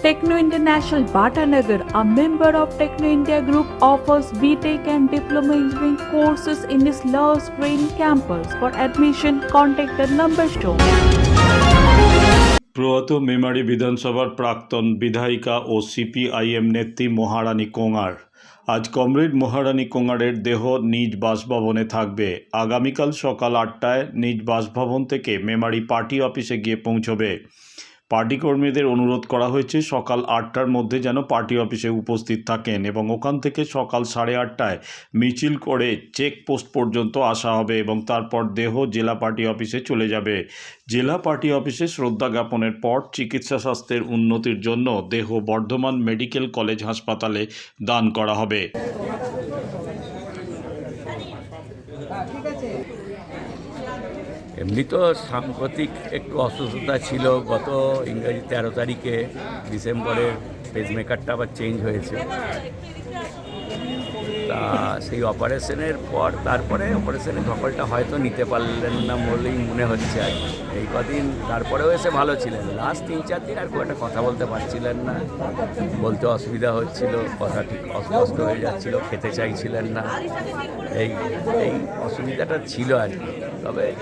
Techno International Bhatanagar, a member of Techno India Group, offers BTEC and Diploma Engineering courses in its Love Green campus. For admission, contact the number shown. প্রয়াত মেমারি বিধানসভার প্রাক্তন বিধায়িকা ও CPIM নেত্রী মহারানী কোঙার আজ comrade মহারানী কোঙারের দেহ নিজ বাসভবনে থাকবে। আগামীকাল সকাল আটটায় নিজ বাসভবন থেকে মেমারি পার্টি অফিসে গিয়ে পৌঁছবে। পার্টি কর্মীদের অনুরোধ করা হয়েছে সকাল আটটার মধ্যে যেন পার্টি অফিসে উপস্থিত থাকেন এবং ওখান থেকে সকাল সাড়ে আটটায় মিছিল করে চেক পোস্ট পর্যন্ত আসা হবে এবং তারপর দেহ জেলা পার্টি অফিসে চলে যাবে। জেলা পার্টি অফিসে শ্রদ্ধা জ্ঞাপনের পর চিকিৎসা স্বাস্থ্যের উন্নতির জন্য দেহ বর্ধমান মেডিকেল কলেজ হাসপাতালে দান করা হবে। এমনি তো সাম্প্রতিক একটু অসুস্থতা ছিল, গত ইংরাজি তেরো তারিখে ডিসেম্বরের পেসমেকারটা আবার চেঞ্জ হয়েছে। তা সেই অপারেশনের পর, তারপরে অপারেশনের ধকলটা হয়তো নিতে পারলেন না বলেই মনে হচ্ছে। আর। এই কদিন তারপরেও এসে ভালো ছিলেন। লাস্ট তিন চার দিন আর খুব একটা কথা বলতে পারছিলেন না। বলতে অসুবিধা হচ্ছিল, কথা ঠিক অস্পষ্ট হয়ে যাচ্ছিল, খেতে চাইছিলেন না। এই এই অসুবিধাটা ছিল আর কি। তবে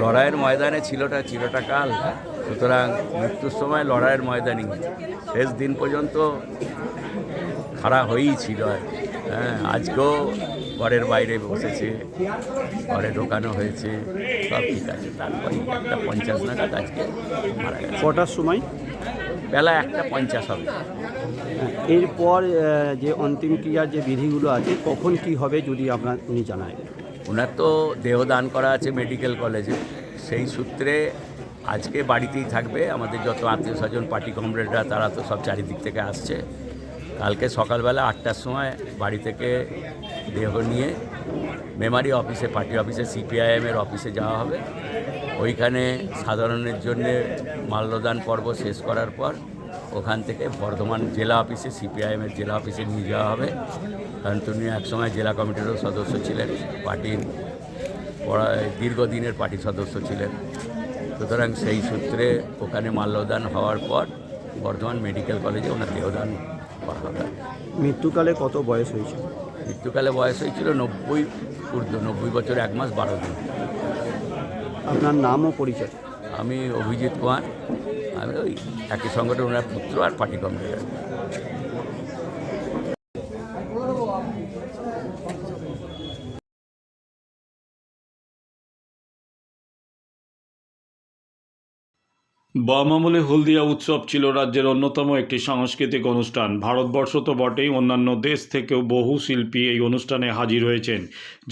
লড়াইয়ের ময়দানে ছিলটা চিরটা কাল সুতরাং মৃত্যুর সময় লড়াইয়ের ময়দানই শেষ দিন পর্যন্ত খাড়া হয়েই ছিল। হ্যাঁ আজকেও ঘরের বাইরে বসেছে ঘরে ঢোকানো হয়েছে সব ঠিক আছে। তারপরে একটা পঞ্চাশ নাগাদ আজকে মারা গেছে। কটার সময়? বেলা একটা পঞ্চাশ হবে। এরপর যে অন্তিম ক্রিয়ার যে বিধিগুলো আছে কখন কি হবে যদি আপনার উনি জানায়। ওনার তো দেহদান করা আছে মেডিকেল কলেজে। সেই সূত্রে আজকে বাড়িতেই থাকবে। আমাদের যত আত্মীয় স্বজন, পার্টি কমরেডরা, তারা তো সব চারিদিক থেকে আসছে। কালকে সকালবেলা আটটার সময় বাড়ি থেকে দেহ নিয়ে মেমারি অফিসে, পার্টি অফিসে, সিপিআইএমের অফিসে যাওয়া হবে। ওইখানে সাধারণের জন্যে মাল্যদান পর্ব শেষ করার পর ওখান থেকে বর্ধমান জেলা অফিসে সিপিআইএমের জেলা অফিসে নিয়ে যাওয়া হবে। কারণ তিনি একসময় জেলা কমিটিরও সদস্য ছিলেন পার্টির দীর্ঘদিনের পার্টি সদস্য ছিলেন। সুতরাং সেই সূত্রে ওখানে মাল্যদান হওয়ার পর বর্ধমান মেডিকেল কলেজে ওনার দেহদান করা হবে। মৃত্যুকালে কত বয়স হয়েছিল? মৃত্যুকালে বয়স হয়েছিল নব্বই ঊর্ধ্ব নব্বই বছর এক মাস বারো দিন। আপনার নাম ও পরিচয়? আমি অভিজিৎ কুমার। আমি ওই একই সংগঠন ওনার পুত্র আর পার্টি কমিটির বাম আমলে হলদিয়া উৎসব ছিল রাজ্যের অন্যতম একটি সাংস্কৃতিক অনুষ্ঠান। ভারতবর্ষ তো বটেই অন্যান্য দেশ থেকেও বহু শিল্পী এই অনুষ্ঠানে হাজির হয়েছেন।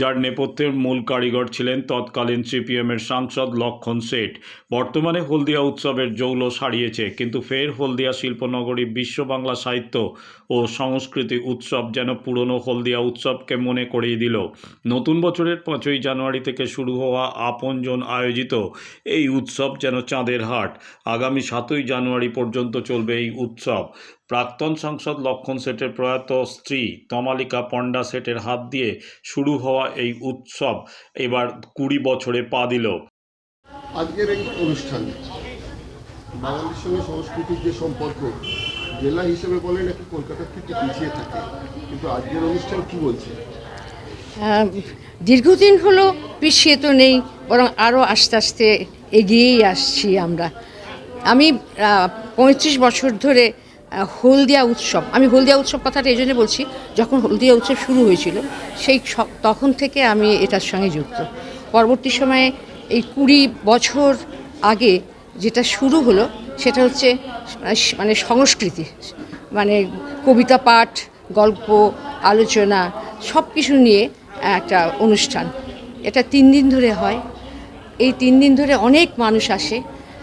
যার নেপথ্যের মূল কারিগর ছিলেন তৎকালীন সিপিএমের সাংসদ লক্ষণ শেঠ। বর্তমানে হলদিয়া উৎসবের জৌল সারিয়েছে, কিন্তু ফের হলদিয়া শিল্পনগরী বিশ্ব বাংলা সাহিত্য ও সংস্কৃতি উৎসব যেন পুরনো হলদিয়া উৎসবকে মনে করিয়ে দিল। নতুন বছরের পাঁচই জানুয়ারি থেকে শুরু হওয়া আপনজন আয়োজিত এই উৎসব যেন চাঁদের হাট। আগামী সাতই জানুয়ারি পর্যন্ত চলবে এই উৎসব। প্রাক্তন সাংসদ লক্ষণ সেটের প্রয়াত স্ত্রী তমালিকা পণ্ডা সেটের হাত দিয়ে শুরু হওয়া এই উৎসব এবার কুড়ি বছরে পা দিল। আজকের এই অনুষ্ঠান বাঙালির সঙ্গে সংস্কৃতির যে সম্পর্ক জেলা হিসেবে বলে নাকি কলকাতার থেকে পিছিয়ে থাকে কিন্তু আজকের অনুষ্ঠান কি বলছে? দীর্ঘদিন হলো পিছিয়ে তো নেই বরং আরও আস্তে আস্তে এগিয়েই আসছি আমরা। আমি পঁয়ত্রিশ বছর ধরে হলদিয়া উৎসব, আমি হলদিয়া উৎসব কথাটা এই জন্য বলছি, যখন হলদিয়া উৎসব শুরু হয়েছিল, সেই তখন থেকে আমি এটার সঙ্গে যুক্ত। পরবর্তী সময়ে এই কুড়ি বছর আগে যেটা শুরু হলো, সেটা হচ্ছে মানে সংস্কৃতি মানে কবিতা পাঠ, গল্প, আলোচনা সব কিছু নিয়ে একটা অনুষ্ঠান। এটা তিন দিন ধরে হয়। এই তিন দিন ধরে অনেক মানুষ আসে।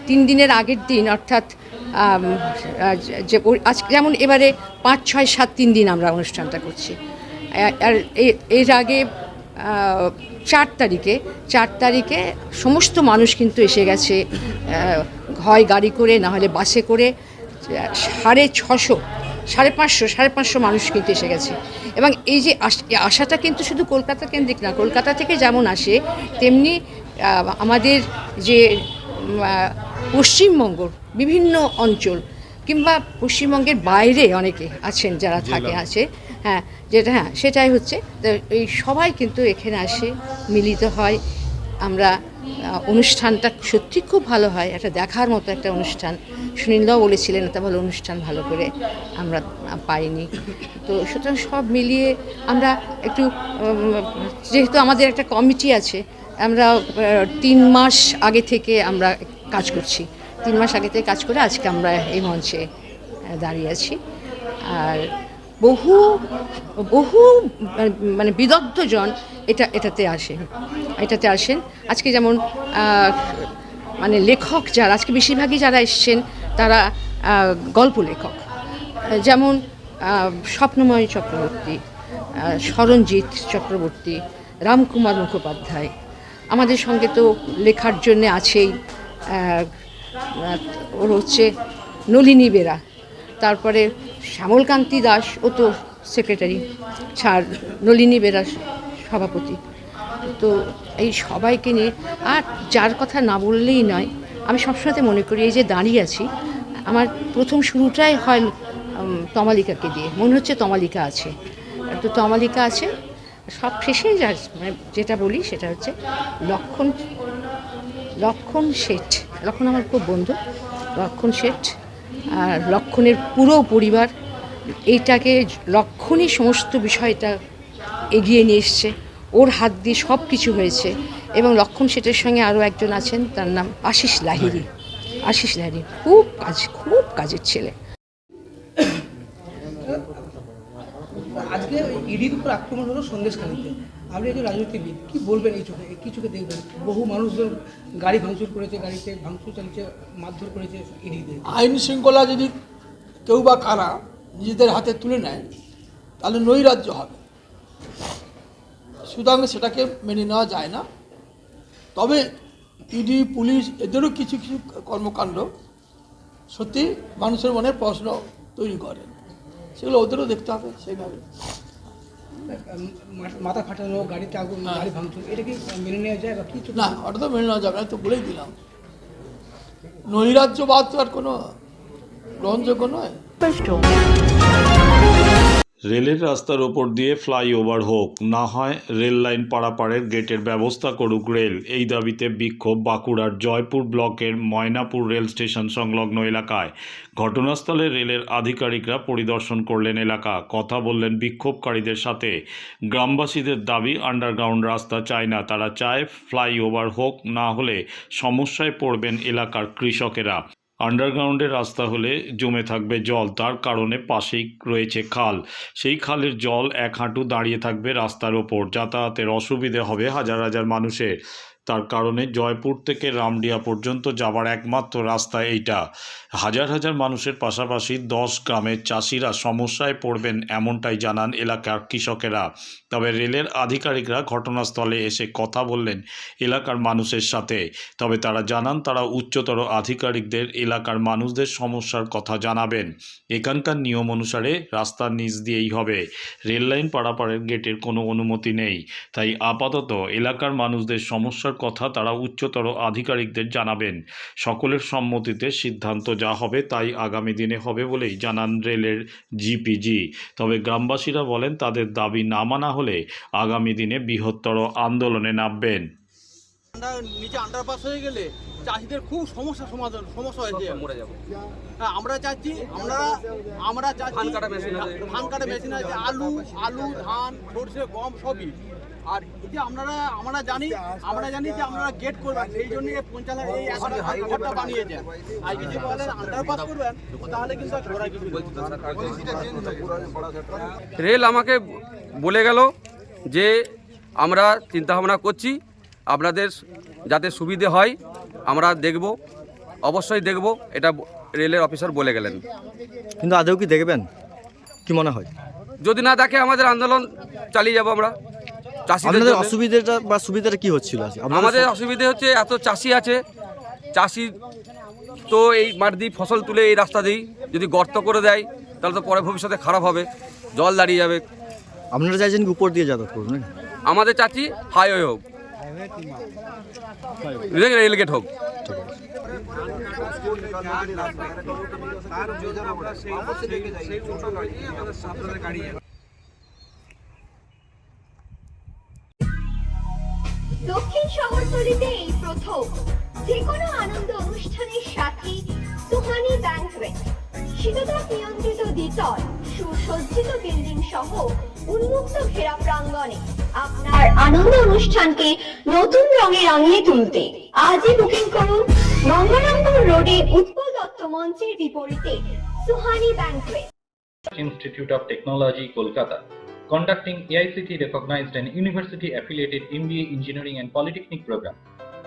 তিন দিনের আগের দিন, অর্থাৎ যে আজ যেমন এবারে পাঁচ, ছয়, সাত, তিন দিন আমরা অনুষ্ঠানটা করছি। আর এর আগে চার তারিখে চার তারিখে সমস্ত মানুষ কিন্তু এসে গেছে হয় গাড়ি করে, না হলে বাসে করে, সাড়ে ছশো, সাড়ে পাঁচশো সাড়ে পাঁচশো মানুষ কিন্তু এসে গেছে। এবং এই যে আশাটা কিন্তু শুধু কলকাতা কেন্দ্রিক না, কলকাতা থেকে যেমন আসে, তেমনি আমাদের যে পশ্চিমবঙ্গ বিভিন্ন অঞ্চল কিংবা পশ্চিমবঙ্গের বাইরে অনেকে আছেন যারা থাকে আছে। হ্যাঁ যেটা হ্যাঁ সেটাই হচ্ছে। এই সবাই কিন্তু এখানে আসে মিলিত হয়। আমরা অনুষ্ঠানটা সত্যি খুব ভালো হয়। একটা দেখার মতো একটা অনুষ্ঠান। সুনীলদাও বলেছিলেন এত ভালো অনুষ্ঠান ভালো করে আমরা পাইনি। তো সুতরাং সব মিলিয়ে আমরা একটু যেহেতু আমাদের একটা কমিটি আছে আমরা তিন মাস আগে থেকে আমরা কাজ করছি। তিন মাস আগে থেকে কাজ করে আজকে আমরা এই মঞ্চে দাঁড়িয়ে আছি। আর বহু বহু মানে বিদগ্ধজন এটা, এটাতে আসেন এটাতে আসেন। আজকে যেমন মানে লেখক যারা, আজকে বেশিরভাগই যারা এসছেন, তারা গল্প লেখক। যেমন স্বপ্নময় চক্রবর্তী স্মরণজিৎ চক্রবর্তী, রামকুমার মুখোপাধ্যায়। আমাদের সঙ্গে তো লেখার জন্যে আছেই। ওর হচ্ছে নলিনী বেরা। তারপরে শ্যামলকান্তি দাস, ও তো সেক্রেটারি ছাড়, নলিনী বেরা সভাপতি। তো এই সবাইকে নিয়ে, আর যার কথা না বললেই নয়, আমি সবসময় মনে করি, এই যে দাঁড়িয়ে আছি, আমার প্রথম শুরুটাই হয় তমালিকাকে দিয়ে। মনে হচ্ছে তমালিকা আছে। তো তমালিকা আছে, সব শেষে যা মানে যেটা বলি সেটা হচ্ছে লক্ষণ লক্ষণ শেঠ। লক্ষণ আমার খুব বন্ধু লক্ষণ শেঠ। আর লক্ষণের পুরো পরিবার এইটাকে লক্ষণই সমস্ত বিষয়টা এগিয়ে নিয়ে এসছে। ওর হাত দিয়ে সব কিছু হয়েছে এবং লক্ষণ শেঠের সঙ্গে আরও একজন আছেন তার নাম আশিস লাহিরি আশিস লাহিরি খুব কাজ খুব কাজের ছেলে। আজকে ইডির উপর আক্রমণ হলো সন্দেশখালীতে আপনি একজন রাজনীতিবিদ, কি বলবেন এই চোখে? কি চোখে দেখবেন, বহু মানুষজন গাড়ি ভাঙচুর করেছে, গাড়িতে ভাঙচুর চালিয়েছে, মারধর করেছে ইডিতে আইন শৃঙ্খলা যদি কেউ বা কারা নিজেদের হাতে তুলে নেয়, তাহলে নৈরাজ্য হবে। সুতরাং সেটাকে মেনে নেওয়া যায় না। তবে ইডি পুলিশ, এদেরও কিছু কিছু কর্মকাণ্ড সত্যি মানুষের মনে প্রশ্ন তৈরি করে। সেগুলো ওদেরও দেখতে হবে সেইভাবে। মাথা ফাটানো গাড়িতে আগুন গাড়ি ভাঙচুর এটা কি মেনে নেওয়া যায় বা কিছু না ওটা তো মেনে নেওয়া যাবে না তো বলেই দিলাম। নৈরাজ্যবাদ তো আর কোনো গ্রহণযোগ্য নয়। স্পষ্ট। রেলের রাস্তার ওপর দিয়ে ফ্লাইওভার হোক, না হয় রেল লাইন পারাপারের গেটের ব্যবস্থা করুক রেল। এই দাবিতে বিক্ষোভ বাঁকুড়ার জয়পুর ব্লকের ময়নাপুর রেল স্টেশন সংলগ্ন এলাকায়। ঘটনাস্থলে রেলের আধিকারিকরা পরিদর্শন করলেন এলাকা। কথা বললেন বিক্ষোভকারীদের সাথে। গ্রামবাসীদের দাবি, আন্ডারগ্রাউন্ড রাস্তা চায় না, তারা চায় ফ্লাইওভার হোক, না হলে সমস্যায় পড়বেন এলাকার কৃষকেরা। আন্ডারগ্রাউন্ডের রাস্তা হলে জমে থাকবে জল। তার কারণে পাশেই রয়েছে খাল। সেই খালের জল এক হাঁটু দাঁড়িয়ে থাকবে রাস্তার ওপর। যাতায়াতের অসুবিধে হবে হাজার হাজার মানুষের। তার কারণে জয়পুর থেকে রামডিয়া পর্যন্ত যাবার একমাত্র রাস্তা এইটা। হাজার হাজার মানুষের পাশাপাশি দশ গ্রামের চাষিরা সমস্যায় পড়বেন এমনটাই জানান এলাকার কৃষকেরা। তবে রেলের আধিকারিকরা ঘটনাস্থলে এসে কথা বললেন এলাকার মানুষের সাথে। তবে তারা জানান, তারা উচ্চতর আধিকারিকদের এলাকার মানুষদের সমস্যার কথা জানাবেন। এখানকার নিয়ম অনুসারে রাস্তার নিচ দিয়েই হবে। রেল লাইন পারাপারের গেটের কোনো অনুমতি নেই। তাই আপাতত এলাকার মানুষদের সমস্যার কথা তারা উচ্চতর আধিকারিকদের জানাবেন। সকলের সম্মতিতে সিদ্ধান্ত যা হবে তাই আগামী দিনে হবে বলেই জানান রেলের জিপিজি। তবে গ্রামবাসীরা বলেন, তাদের দাবি না মানা হলে আগামী দিনে বৃহত্তর আন্দোলনে নামবেন। আন্ডার নিচে আন্ডারপাস হয়ে গেলে চাষিদের খুব সমস্যা সমাধান সমস্যা হয়েছে মরে যাব। হ্যাঁ আমরা চাচ্ছি আমরা আমরা চাচ্ছি ধান কাটা মেশিন আছে। ধান কাটা মেশিন আছে আলু আলু ধান সরষে গম সবই। আর এই যে আপনারা আমরা জানি আমরা জানি যে আপনারা গেট করবেন সেই জন্য এই পঞ্চায়েত এই হাইওয়েটা বানিয়েছে আর যদি বলেন আন্ডারপাস করবেন তাহলে কিন্তু করার কিছু রেল আমাকে বলে গেল যে আমরা চিন্তা ভাবনা করছি আপনাদের যাতে সুবিধে হয় আমরা দেখব অবশ্যই দেখব এটা রেলের অফিসার বলে গেলেন। কিন্তু আদৌ কি দেখবেন? কি মনে হয়? যদি না দেখে আমাদের আন্দোলন চালিয়ে যাব আমরা। চাষিদের অসুবিধাটা বা সুবিধাটা কি হচ্ছিল আমাদের অসুবিধে হচ্ছে এত চাষি আছে। চাষি তো এই মাঠ দিয়ে ফসল তুলে এই রাস্তা দিই যদি গর্ত করে দেয় তাহলে তো পরে ভবিষ্যতে খারাপ হবে জল দাঁড়িয়ে যাবে। আপনারা চাইছেন কি উপর দিয়ে যাতায়াত করুন আমাদের চাচি হাইওয়ে হোক। দক্ষিণ শহরতলিতে এই প্রথম যে কোনো আনন্দ অনুষ্ঠানের সাথে সুহানি ব্যাংকুয়েট শীততাপ নিয়ন্ত্রিত দ্বিতল। সুসজ্জিত বিল্ডিং সহ উন্মুক্ত ঘেরা প্রাঙ্গণে আপনার আনন্দ অনুষ্ঠানকে নতুন রঙে রাঙিয়ে তুলতে আজই বুকিং করুন গঙ্গারামপুর রোডে উৎপল দত্ত মঞ্চের বিপরীতে Suhani banquet Institute of Technology, Kolkata, conducting AICT recognized and university affiliated MBA Engineering and Polytechnic program.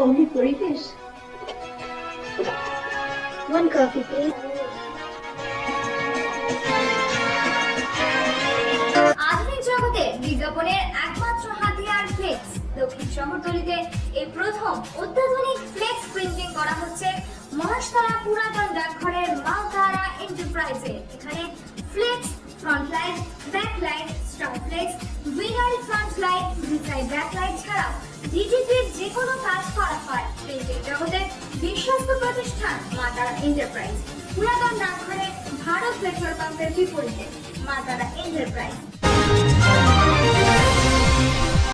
homely পরিবেশ ওয়ান কফি প্লিজ আধুনিক জগতে বিজ্ঞাপনের একমাত্র হাতিয়ার ফ্লেক্স দক্ষিণ শহরতলিতে এই প্রথম অত্যাধুনিক ফ্লেক্স প্রিন্টিং করা হচ্ছে মহাশতলা পুরাতন ডাকঘরের মালতারা এন্টারপ্রাইজে এখানে flex front light back light star flex winner front light ভিসাই back light ছাড়াও ডিজিপির যে কোনো কাজ করা হয়। প্রিন্টিং জগতের বিশ্বস্ত প্রতিষ্ঠান মাতারা এন্টারপ্রাইজ। পুরাতন ডাকঘরে ভারত পেট্রোল পাম্পের বিপরীতে মাতারা এন্টারপ্রাইজ।